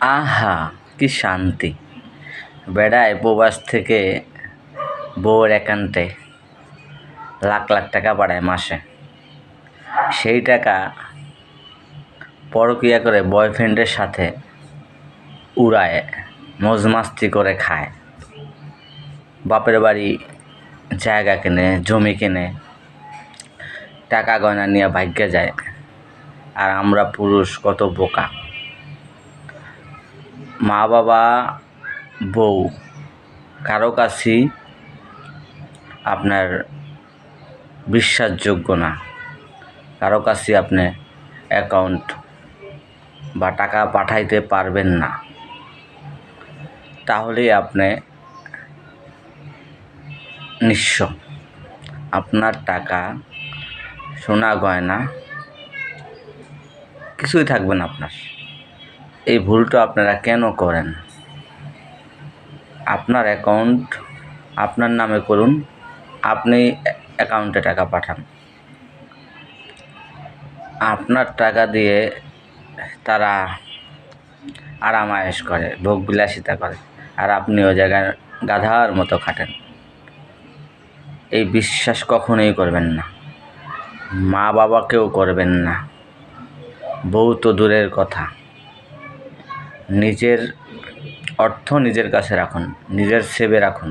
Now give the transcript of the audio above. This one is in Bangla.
আহা, কি শান্তি। বেড়ায় প্রবাস থেকে বউয়ের একান্তে লাখ লাখ টাকা পাঠায় মাসে। সেই টাকা পরকিয়া করে বয়ফ্রেন্ডের সাথে উড়ায় মজ মাস্তি করে খায়। বাপের বাড়ি জায়গা কেনে, জমি কেনে, টাকা গয়না নিয়ে ভাগ্যে যায়। আর আমরা পুরুষ কত বোকা। মা বাবা বউ কারও কাছেই আপনার বিশ্বাসযোগ্য না। কারও কাছে আপনি অ্যাকাউন্ট বা টাকা পাঠাইতে পারবেন না। তাহলেই আপনি নিঃস্ব। আপনার টাকা, সোনা গয়না কিছুই থাকবে না আপনার। এই ভুলটা আপনারা কেন করেন? আপনার অ্যাকাউন্ট আপনার নামে করুন, আপনি অ্যাকাউন্টে টাকা পাঠান। আপনার টাকা দিয়ে তারা আরাম আয়েশ করে ভোগ বিলাসিতা করে, আর আপনি ওই জায়গায় গাধার মতো খাটেন। এই বিশ্বাস কখনোই করবেন না। মা বাবাকেও করবেন না। বউ তো দূরের কথা। নিজের অর্থ নিজের কাছে রাখুন নিজের সেবে রাখুন।